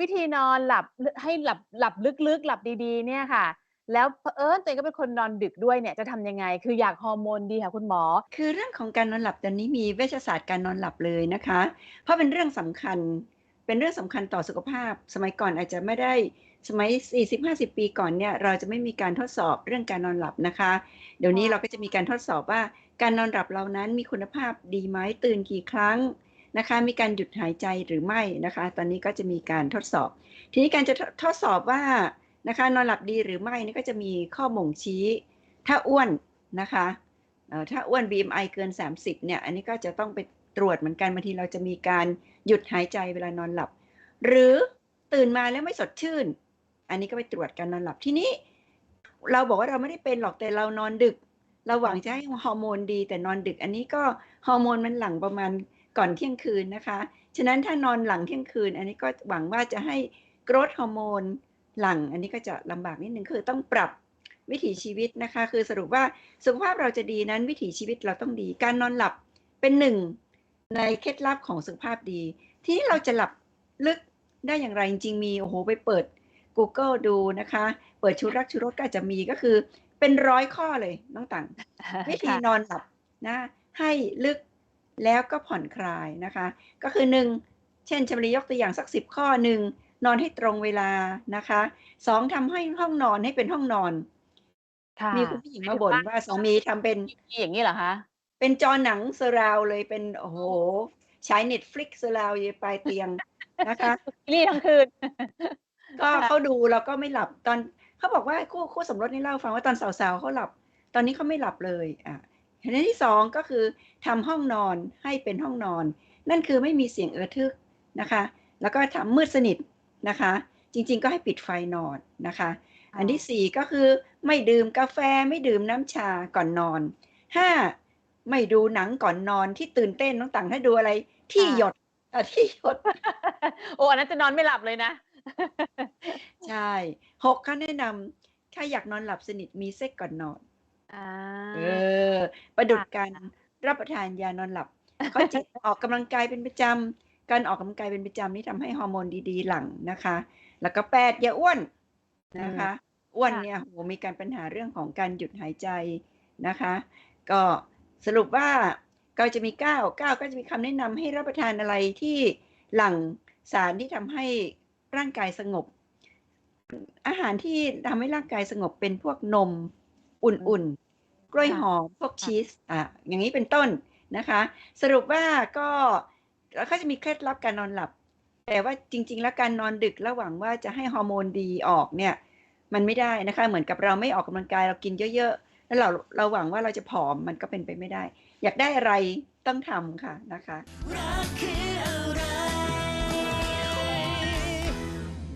วิธีนอนหลับให้หลับหลับลึกๆ หลับดีๆ เนี่ยค่ะ แล้วเผอิญตัวเองก็เป็นคนนอนดึกด้วยเนี่ยจะทำยังไง?คืออยากฮอร์โมนดีค่ะคุณหมอ คือเรื่องของการนอนหลับตอนนี้มีเวชศาสตร์การนอนหลับเลยนะคะ เพราะเป็นเรื่องสำคัญ เป็นเรื่องสำคัญต่อสุขภาพ สมัยก่อนอาจจะไม่ได้สมัย 40-50 ปีก่อนเนี่ยเราจะไม่มีการทดสอบเรื่องการนอนหลับนะคะ เดี๋ยวนี้ค่ะเราก็จะมีการทดสอบว่า การนอนหลับเรานั้นมีคุณภาพดีไหมตื่นกี่ครั้ง นะคะ มีการหยุดหายใจหรือไม่นะคะ ตอนนี้ก็จะมีการทดสอบ ทีนี้การจะทดสอบว่านะคะนอนหลับดีหรือไม่นี่ก็จะมีข้อบ่งชี้ ถ้าอ้วนนะคะถ้าอ้วน BMI เกิน 30เนี่ยอันนี้ก็จะต้องไปตรวจเหมือนกันบางทีเราจะมีการหยุดหายใจเวลานอนหลับ หรือตื่นมาแล้วไม่สดชื่น อันนี้ก็ไปตรวจการนอนหลับทีนี้ เราบอกว่าเราไม่ได้เป็นหรอกแต่เรานอนดึก เราหวังจะให้ฮอร์โมนดีแต่นอนดึก อันนี้ก็ฮอร์โมนมันหลั่งประมาณ ก่อนเที่ยงคืนนะคะ ฉะนั้นถ้านอนหลังเที่ยงคืน อันนี้ก็หวังว่าจะให้ growth ฮอร์โมนหลั่งอันนี้ก็จะลำบากนิดหนึ่งคือต้องปรับวิถีชีวิตนะคะ คือสรุปว่าสุขภาพเราจะดีนั้นวิถีชีวิตเราต้องดี การนอนหลับเป็นหนึ่งในเคล็ดลับของสุขภาพดี ทีนี้เราจะหลับลึกได้อย่างไร?จริงๆมีโอ้โฮไปเปิดกูเกิลดูนะคะ เปิดชูรักชูรสก็อาจจะมีก็คือเป็น100ข้อเลยน้องต่างวิธีค่ะนอนหลับนะให้ลึก แล้วก็ผ่อนคลายนะคะ ก็คือ 1 เช่นชมรียกตัวอย่างสัก 10 ข้อ 1 นอนให้ตรงเวลานะคะ2ทำให้ห้องนอนให้เป็นห้องนอนค่ะมีคุณผู้หญิงหมายมาถึงบ่นว่าว่าสามีทำเป็นทีวีอย่างงี้เหรอคะ?เป็นจอหนัง surround เลยเป็นโอ้โฮฉาย Netflix surround อยู่ปลายเตียงนะคะดูซีรีส์ทั้งคืน ก็ค่ะเขาดูแล้วก็ไม่หลับตอนเขาบอกว่าคู่คู่สมรสนี่เล่าให้ฟังว่าตอนสาวๆเขาหลับ ตอนนี้เขาไม่หลับเลยอา อันที่2ก็คือทำห้องนอนให้เป็นห้องนอน นั่นคือไม่มีเสียงเอะทึกนะคะ แล้วก็ทำมืดสนิทนะคะ จริง ๆ ก็ให้ปิดไฟนอนนะคะค่อันทีะ่4ก็คือไม่ดื่มกาแฟไม่ดื่มน้ำชาก่อนนอน5ไม่ดูหนังก่อนนอนที่ตื่นเต้นน้องต่างถ้าดูอะไรทคี่่ะหยดเอ่อที่หยด โอ้อันนั้นจะนอนไม่หลับเลยนะ ใช่6เขาแนะนำถ้าอยากนอนหลับสนิทมีเซ็กก่อนนอน อาเออ ประดุคจการ่ะรับประทานยานอนหลับ ข้อ 7 ออกกำลังกายเป็นประจำ การออกกำลังกายเป็นประจำนี่ทำให้ฮอร์โมนดี ๆ หลั่งนะคะ แล้วก็ 8 อย่าอ้วนอืนะม คะ อ้วนค่ะ เนี่ยโอ้โฮมีการปัญหาเรื่องของการหยุดหายใจนะคะ ก็สรุปว่าก็จะมี 9 9 ก็จะมีคำแนะนำให้รับประทานอะไรที่หลั่งสารที่ทำให้ร่างกายสงบ อาหารที่ทำให้ร่างกายสงบเป็นพวกนม ออืมุ่นๆ กล้วยค่ะหอมพวกค่ชะีสอ่าอย่างงี้เป็นต้นนะคะ สรุปว่าก็แล้วก็จะมีเคล็ดลับการนอนหลับ แต่ว่าจริง ๆ แล้วการนอนดึกแล้วหวังว่าจะให้ฮอร์โมนดีออกเนี่ย มันไม่ได้นะคะ เหมือนกับเราไม่ออกกำลังกายเรากินเยอะๆ แล้วเราเราหวังว่าเราจะผอมมันก็เป็นไปไม่ได้ อยากได้อะไรต้องทำค่ะนะคะรักคืออะไร